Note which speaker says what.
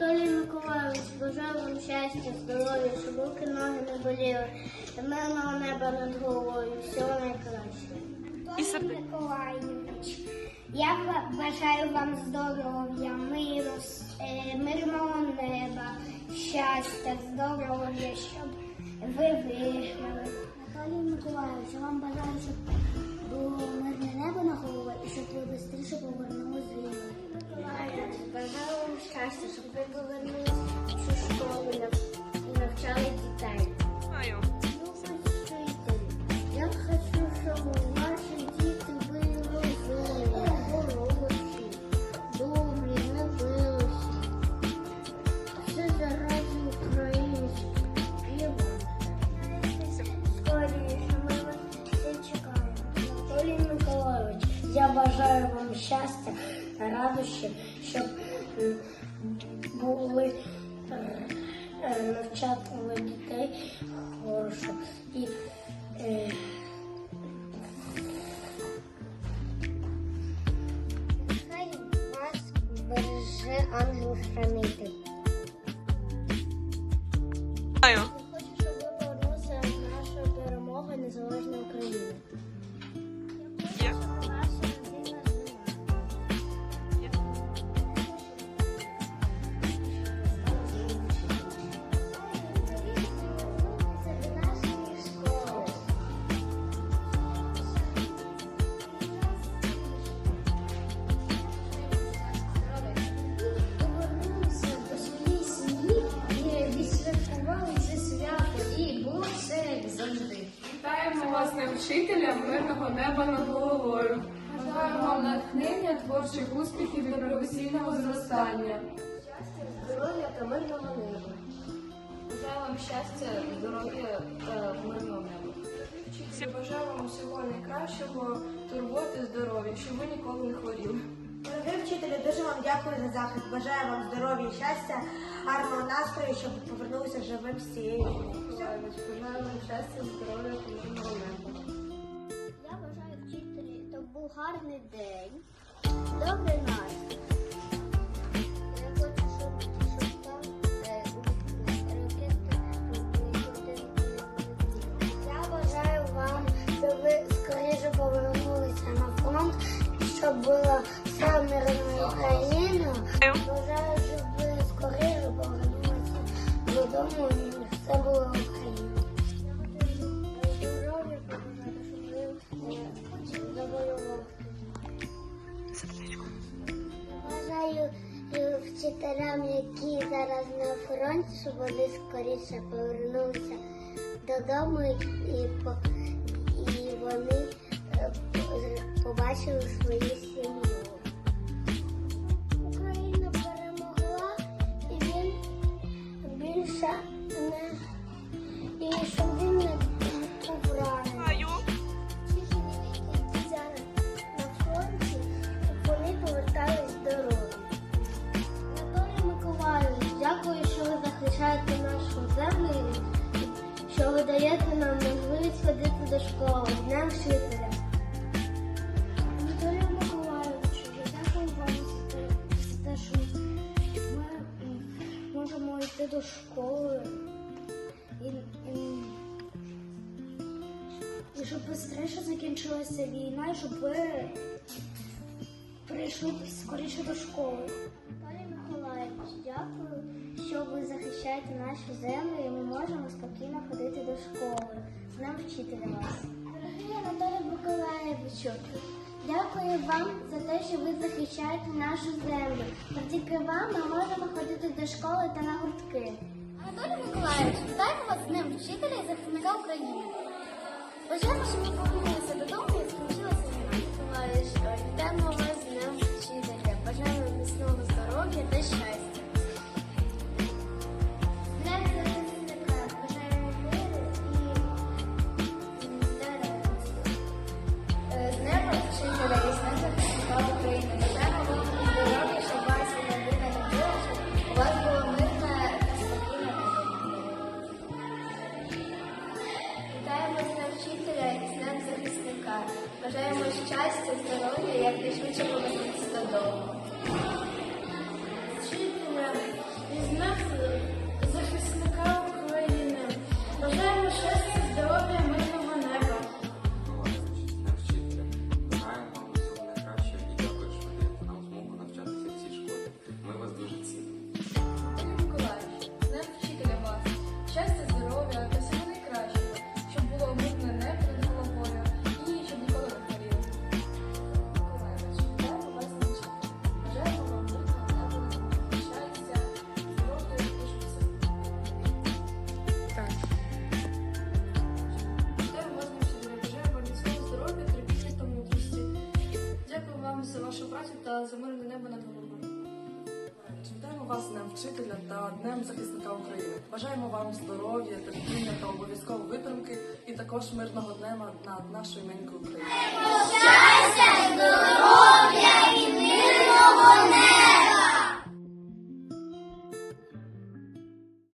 Speaker 1: Анатолій Миколайович, бажаю вам щастя, здоров'я, щоб руки ноги не боліли, мирного неба над головою, всього найкращого.
Speaker 2: І серди-
Speaker 1: Миколайович, я бажаю вам здоров'я, миру, е, мирного неба, щастя, здоров'я, щоб ви виграли. Анатолій Миколайович, я вам бажаю, щоб було мирне небо на голову і щоб ви швидше повернули з війни. Бажаю вам щастя, щоб ви повернулися в школу і навчали дітей. Я хочу, щоб наші діти були розумні, хороші, добрі, не билися. Все заради українських. Скоріше, ми вас всі чекаємо. Анатолій Миколайович, я бажаю вам щастя, радощів, щоб були е, е, дітей хорошо. І е, Нехай вас береже ангел-хранитель.
Speaker 2: Знаю.
Speaker 3: Вітаємо вас, не вчителя, мирного неба над головою. Бажаємо вам натхнення, творчих успіхів і професійного зростання.
Speaker 4: Здоров'я та мирного неба. Бажаю вам щастя, здоров'я та мирного неба.
Speaker 3: Вчителі, бажаю вам усього найкращого, турботи, здоров'я, щоб ви ніколи не хворіли.
Speaker 5: Дорогі вчителі, дуже вам дякую за захист. Бажаю вам здоров'я, і щастя, гарного настрою, щоб ви повернулися живим з цієї.
Speaker 4: Бажаю вам щастя, здоров'я мирного неба.
Speaker 1: Я бажаю вчителі, то був гарний день. Добрий настрій. Е. Я бажаю вам, щоб ви скоріше повернулися на фронт, щоб було все мирно Україну. Бажаю, щоб ви скоріше повернулися додому і все було Україна. Здоров'я. Бажаю е, вчителям, які зараз на фронті, щоб вони скоріше повернулися додому і, по- і вони е, побачили свою сім'ю. Україна перемогла і він більше не і він не був ранений. Які зараз на фронті, вони повертались здорові. Анатолій Миколайович, дякую, що ви захищаєте нашу землю, що ви даєте нам можливість ходити до школи, Днем вчителя. Можемо до школи. І, і і щоб швидше закінчилася війна, і щоб ви прийшли скоріше до школи. Пане Миколаївич, дякую, що ви захищаєте нашу землю і ми можемо спокійно ходити до школи. Днем вчителя вас. Дорогий Анатолій Миколаївичу, дякую вам за те, що ви захищаєте нашу землю. Завдяки вам ми можемо ходити до школи та на гуртки. Анатолій Миколаївич, вітаємо вас з Днем вчителя і захисника України. Бажаємо, щоб ви повернулися додому і скінчилася війна. Миколаївич, вітаємо вас з Днем вчителя. Бажаємо міцного здоров'я та щастя. Бажаємо
Speaker 4: щастя, здоров'я, як найшвидше повернутися додому.
Speaker 1: Вчителя
Speaker 6: із днем
Speaker 3: Дякуємо за вашу працю та за мирне небо над головою.
Speaker 7: Вітаємо вас з Днем вчителя та Днем захисника України. Бажаємо вам здоров'я, терпіння та обов'язково витримки і також мирного днема над нашою ненькою Україною.
Speaker 1: Щастя, здоров'я і мирного неба!